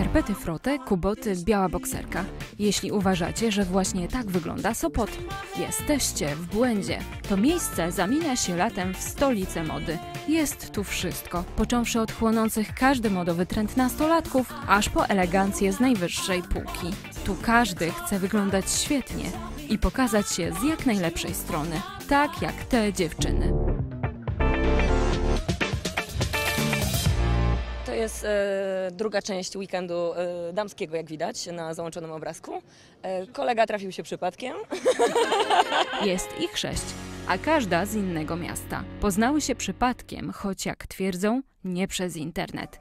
Skarpety frote, kuboty, biała bokserka. Jeśli uważacie, że właśnie tak wygląda Sopot, jesteście w błędzie. To miejsce zamienia się latem w stolicę mody. Jest tu wszystko, począwszy od chłonących każdy modowy trend nastolatków, aż po elegancję z najwyższej półki. Tu każdy chce wyglądać świetnie i pokazać się z jak najlepszej strony, tak jak te dziewczyny. Jest e, druga część weekendu e, damskiego, jak widać na załączonym obrazku. E, kolega trafił się przypadkiem. Jest ich sześć, a każda z innego miasta. Poznały się przypadkiem, choć jak twierdzą, nie przez internet.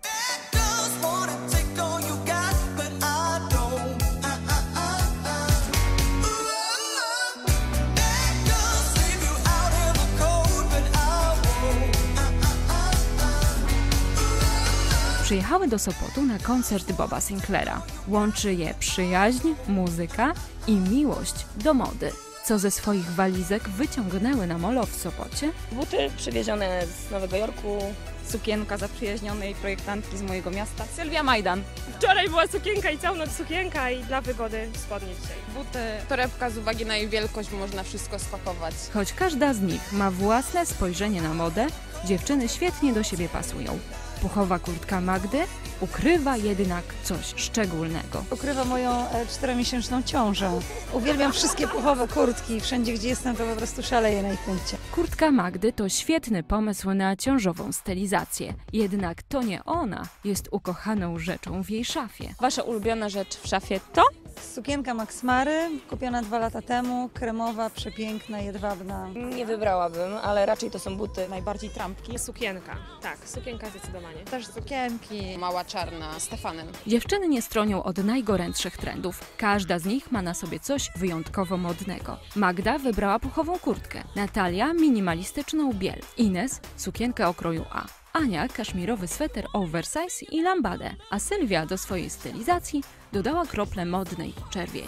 Przyjechały do Sopotu na koncert Boba Sinclaira. Łączy je przyjaźń, muzyka i miłość do mody. Co ze swoich walizek wyciągnęły na molo w Sopocie? Buty przywiezione z Nowego Jorku. sukienka zaprzyjaźnionej projektantki z mojego miasta, Sylwia Majdan. Wczoraj była sukienka i całą noc sukienka i dla wygody spodnie dzisiaj. Buty, torebka z uwagi na jej wielkość można wszystko spakować. Choć każda z nich ma własne spojrzenie na modę, dziewczyny świetnie do siebie pasują. Puchowa kurtka Magdy ukrywa jednak coś szczególnego. ukrywa moją e, czteromiesięczną ciążę. Uwielbiam wszystkie puchowe kurtki. Wszędzie, gdzie jestem, to po prostu szaleję na ich punkcie. Kurtka Magdy to świetny pomysł na ciążową stylizację, jednak to nie ona jest ukochaną rzeczą w jej szafie. Wasza ulubiona rzecz w szafie to? Sukienka Max Mary, kupiona dwa lata temu, kremowa, przepiękna, jedwabna. Nie wybrałabym, ale raczej to są buty. Najbardziej trampki. Sukienka, tak, sukienka zdecydowanie. Też sukienki. Mała czarna, Stefanem. Dziewczyny nie stronią od najgorętszych trendów. Każda z nich ma na sobie coś wyjątkowo modnego. Magda wybrała puchową kurtkę, Natalia minimalistyczną biel, Ines sukienkę o kroju A. Ania kaszmirowy sweter oversize i lambadę, a Sylwia do swojej stylizacji dodała krople modnej czerwieni.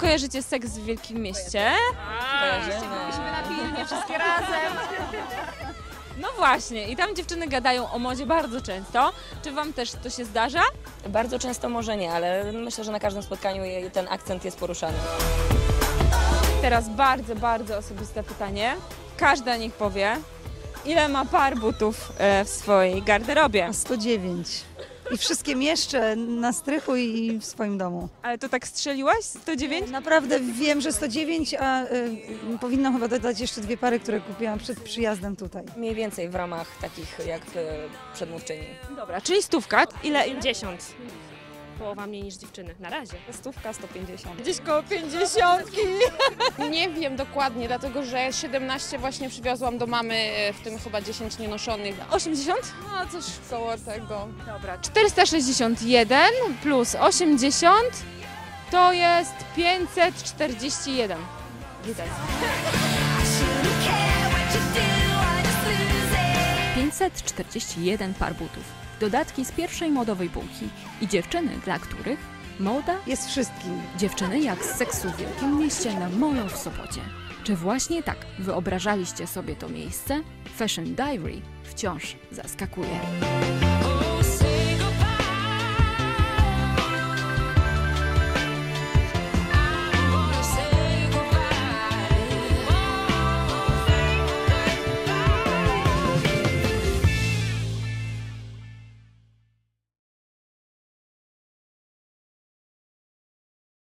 Kojarzycie seks w Wielkim Mieście? Kojarzymy. na filmie wszystkie razem. No właśnie, i tam dziewczyny gadają o modzie bardzo często. Czy wam też to się zdarza? Bardzo często może nie, ale myślę, że na każdym spotkaniu ten akcent jest poruszany. Teraz bardzo, bardzo osobiste pytanie. Każda niech powie, ile ma par butów e, w swojej garderobie. A 109. I wszystkie mieszczę na strychu i w swoim domu. Ale to tak strzeliłaś? 109? Naprawdę wiem, że 109, a y, powinnam chyba dodać jeszcze dwie pary, które kupiłam przed przyjazdem tutaj. Mniej więcej w ramach takich jak e, przedmówczyni. Dobra, czyli stówka. Ile? 50. Połowa mniej niż dziewczyny, na razie. Stówka 150. Gdzieś koło 50. Nie wiem dokładnie, dlatego że 17 właśnie przywiozłam do mamy, e, w tym chyba 10 nienoszonych. 80? No coś koło tego. Dobra, 461 plus 80 to jest 541. Witaj. Shouldn't care what you do, I just lose it. 541 par butów, dodatki z pierwszej modowej półki i dziewczyny, dla których moda Jest wszystkim. Dziewczyny jak z seksu w Wielkim Mieście na molo w Sopocie. Czy właśnie tak wyobrażaliście sobie to miejsce? Fashion Diary wciąż zaskakuje.